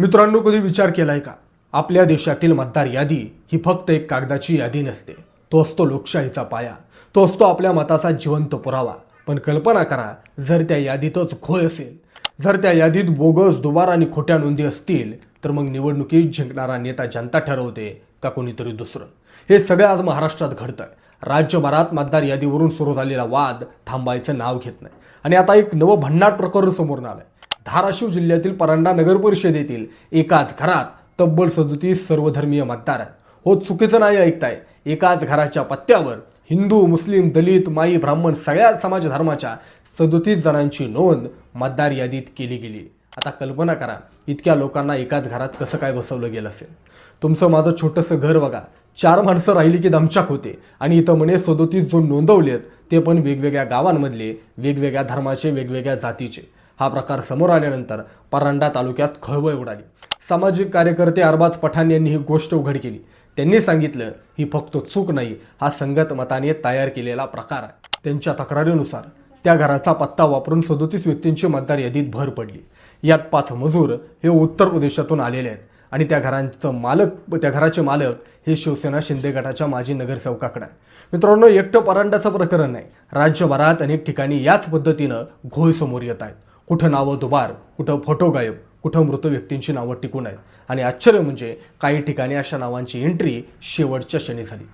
मित्रांनो कधी विचार केलाय का? आपल्या देशातील मतदार यादी ही फक्त एक कागदाची यादी नसते. तो असतो लोकशाहीचा पाया. तो असतो आपल्या मताचा जिवंत पुरावा. पण कल्पना करा जर त्या यादीतच घोळ असेल जर त्या यादीत बोगस दुबार आणि खोट्या नोंदी असतील तर मग निवडणुकीत जिंकणारा नेता जनता ठरवते का कोणीतरी दुसरं? हे सगळं आज महाराष्ट्रात घडतंय. राज्यभरात मतदार यादीवरून सुरू झालेला वाद थांबायचं नाव घेत नाही. आणि आता एक नवं भन्नाट प्रकरण समोर आहे धाराशिव जिल्ह्यातील परांडा नगर परिषदेतील एकाच घरात तब्बल सदोतीस सर्वधर्मीय मतदार हो चुकीचं नाही ऐकताय. एकाच घराच्या पत्त्यावर हिंदू मुस्लिम दलित माई ब्राह्मण सगळ्या समाज धर्माच्या सदोतीस जणांची नोंद मतदार यादीत केली गेली. आता कल्पना करा इतक्या लोकांना एकाच घरात कसं काय बसवलं गेलं असेल? तुमचं माझं छोटंसं घर बघा. चार माणसं राहिली की दमचाक होते. आणि इथं म्हणे सदोतीस जो नोंदवलेत ते पण वेगवेगळ्या गावांमधले वेगवेगळ्या धर्माचे वेगवेगळ्या जातीचे. हा प्रकार समोर आल्यानंतर परांडा तालुक्यात खळबळ उडाली. सामाजिक कार्यकर्ते अरबाज पठाण यांनी ही गोष्ट उघड केली. त्यांनी सांगितलं ही फक्त चूक नाही हा संगत मताने तयार केलेला प्रकार आहे. त्यांच्या तक्रारीनुसार त्या घराचा पत्ता वापरून सदोतीस व्यक्तींची मतदार यादीत भर पडली. यात पाच मजूर हे उत्तर प्रदेशातून आलेले आहेत आणि त्या घरांचं मालक त्या घराचे मालक हे शिवसेना शिंदे गटाच्या माजी नगरसेवकाकडे आहे मित्रांनो एकटं परांड्याचं प्रकरण नाही. राज्यभरात अनेक ठिकाणी याच पद्धतीनं घोळ समोर येत आहेत. कुठं नावं दुबार कुठं फोटो गायब कुठं मृत व्यक्तींची नावं टिकून आहेत. आणि आश्चर्य म्हणजे काही ठिकाणी अशा नावांची एंट्री शेवटच्या क्षणी झाली.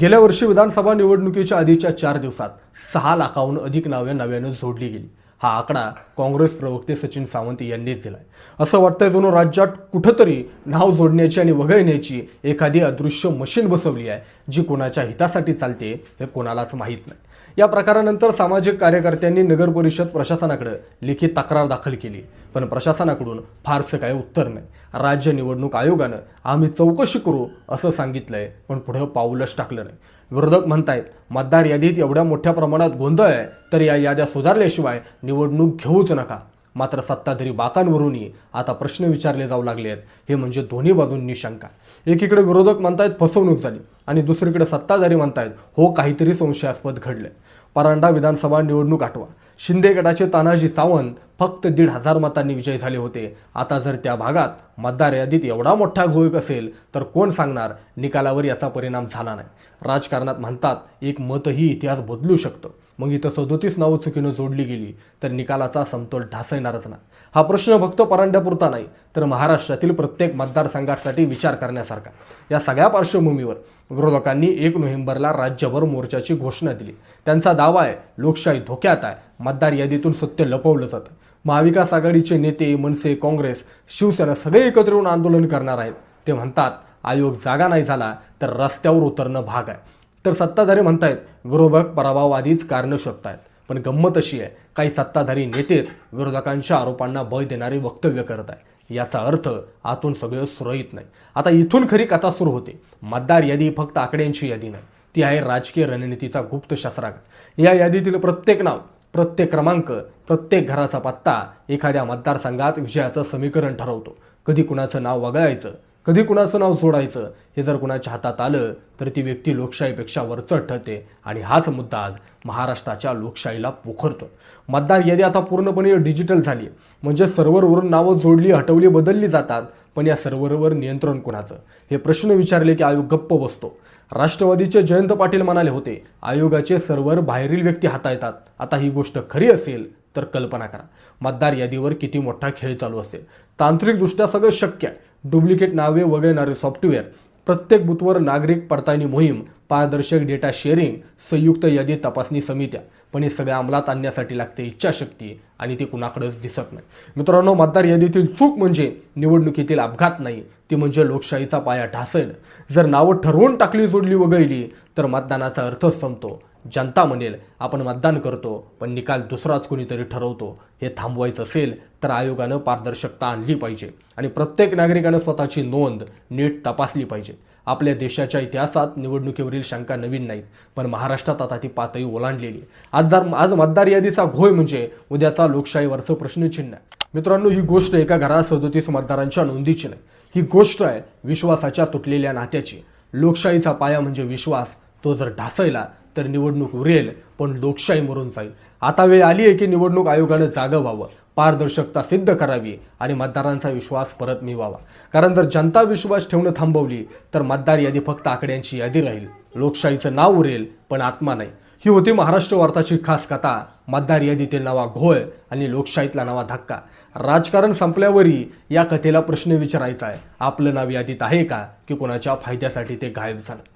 गेल्या वर्षी विधानसभा निवडणुकीच्या आधीच्या चार दिवसात सहा लाखाहून अधिक नावे नव्यानं जोडली गेली. हा आकडा काँग्रेस प्रवक्ते सचिन सावंत यांनीच दिलाय. असं वाटतंय जणू राज्यात कुठंतरी नाव जोडण्याची आणि वगळण्याची एखादी अदृश्य मशीन बसवली आहे जी कोणाच्या हितासाठी चालते हे कोणालाच माहीत नाही. या प्रकारानंतर सामाजिक कार्यकर्त्यांनी नगर परिषद प्रशासनाकडे लिखित तक्रार दाखल केली. पण प्रशासनाकडून फारसं काही उत्तर नाही. राज्य निवडणूक आयोगानं आम्ही चौकशी करू असं सांगितलंय पण पुढं पाऊलच टाकलं नाही. विरोधक म्हणतायत मतदार यादीत एवढ्या मोठ्या प्रमाणात गोंधळ आहे तर या याद्या सुधारल्याशिवाय निवडणूक घेऊच नका. मात्र सत्ताधारी बाकांवरूनही आता प्रश्न विचारले जाऊ लागले आहेत. हे म्हणजे दोन्ही बाजूंनी शंका. एकीकडे विरोधक म्हणतायत फसवणूक झाली आणि दुसरीकडे सत्ताधारी म्हणतायत हो काहीतरी संशयास्पद घडलंय. परांडा विधानसभा निवडणूक आठवा. शिंदे गटाचे तानाजी सावंत फक्त दीड हजार मतांनी विजयी झाले होते. आता जर त्या भागात मतदार यादीत एवढा मोठा घोळक असेल तर कोण सांगणार निकालावर याचा परिणाम झाला नाही? राजकारणात म्हणतात एक मतही इतिहास बदलू शकतं. मग इथं सदोतीस नावं चुकीनं जोडली गेली तर निकालाचा समतोल ढासळणारच ना. हा प्रश्न फक्त परांड्यापुरता नाही तर महाराष्ट्रातील प्रत्येक मतदारसंघासाठी विचार करण्यासारखा. या सगळ्या पार्श्वभूमीवर विरोधकांनी एक नोव्हेंबरला राज्यभर मोर्चाची घोषणा दिली. त्यांचा दावा आहे लोकशाही धोक्यात आहे मतदार यादीतून सत्य लपवलं जातं. महाविकास आघाडीचे नेते मनसे काँग्रेस शिवसेना सगळे एकत्र येऊन आंदोलन करणार आहेत. ते म्हणतात आयोग जागा नाही झाला तर रस्त्यावर उतरणं भाग आहे. तर सत्ताधारी म्हणतायत विरोधक पराभववादीच कारणं शोधतायत. पण गंमत अशी आहे काही सत्ताधारी नेतेच विरोधकांच्या आरोपांना बळ देणारे वक्तव्य करत आहे याचा अर्थ आतून सगळं सुरळीत नाही. आता इथून खरी कथा सुरू होते. मतदार यादी फक्त आकड्यांची यादी नाही. ती आहे राजकीय रणनीतीचा गुप्त शस्त्रागार. या यादीतील प्रत्येक नाव प्रत्येक क्रमांक प्रत्येक घराचा पत्ता एखाद्या मतदारसंघात विजयाचं समीकरण ठरवतो. कधी कुणाचं नाव वगळायचं कधी कुणाचं नाव जोडायचं हे जर कुणाच्या हातात आलं तर ती व्यक्ती लोकशाहीपेक्षा वरचढ ठरते. आणि हाच मुद्दा आज महाराष्ट्राच्या लोकशाहीला पोखरतो मतदार यादी आता पूर्णपणे डिजिटल झाली म्हणजे सर्व्हरवरून नावं जोडली हटवली बदलली जातात पण या सर्व्हरवर नियंत्रण कुणाचं? हे प्रश्न विचारले की आयोग गप्प बसतो. राष्ट्रवादीचे जयंत पाटील म्हणाले होते आयोगाचे सर्व्हर बाहेरील व्यक्ती हाताळतात. आता ही गोष्ट खरी असेल तर कल्पना करा. मतदार यादीवर किती मोठा खेळ चालू असेल? तांत्रिकदृष्ट्या सगळं शक्य आहे. डुप्लिकेट नावे वगळणारे सॉफ्टवेअर प्रत्येक बूथवर नागरिक पडताळणी मोहीम पारदर्शक डेटा शेअरिंग संयुक्त यादी तपासणी समित्या. पण हे सगळ्या अंमलात आणण्यासाठी लागते इच्छाशक्ती आणि ती कुणाकडेच दिसत नाही. मित्रांनो मतदार यादीतील चूक म्हणजे निवडणुकीतील अपघात नाही ती म्हणजे लोकशाहीचा पाया ढासेल जर नावं ठरवून टाकली जोडली वगळली तर मतदानाचा अर्थच संपतो. जनता म्हणेल आपण मतदान करतो पण निकाल दुसराच कोणीतरी ठरवतो हे थांबवायचं असेल तर आयोगानं पारदर्शकता आणली पाहिजे. आणि प्रत्येक नागरिकानं स्वतःची नोंद नीट तपासली पाहिजे. आपल्या देशाच्या इतिहासात निवडणुकीवरील शंका नवीन नाहीत पण महाराष्ट्रात आता ती पातळी ओलांडलेली आहे. आज जर आज मतदार यादीचा घोळ म्हणजे उद्याचा लोकशाहीवरचं प्रश्नचिन्ह आहे. मित्रांनो ही गोष्ट एका घरात सदोतीस मतदारांच्या नोंदीची नाही. ही गोष्ट आहे विश्वासाच्या तुटलेल्या नात्याची. लोकशाहीचा पाया म्हणजे विश्वास तो जर ढासळला तर निवडणूक उरेल पण लोकशाही मरून जाईल. आता वेळ आली आहे की निवडणूक आयोगानं जागं व्हावं पारदर्शकता सिद्ध करावी आणि मतदारांचा विश्वास परत मिळवावा. कारण जर जनता विश्वास ठेवणं थांबवली तर मतदार यादी फक्त आकड्यांची यादी राहील. लोकशाहीचं नाव उरेल पण आत्मा नाही. ही होती महाराष्ट्र वार्ताची खास कथा. मतदार यादीतील नवा घोळ आणि लोकशाहीतला नवा धक्का. राजकारण संपल्यावरही या कथेला प्रश्न विचारायचा आहे. आपलं नाव यादीत आहे का की कोणाच्या फायद्यासाठी ते गायब झालं?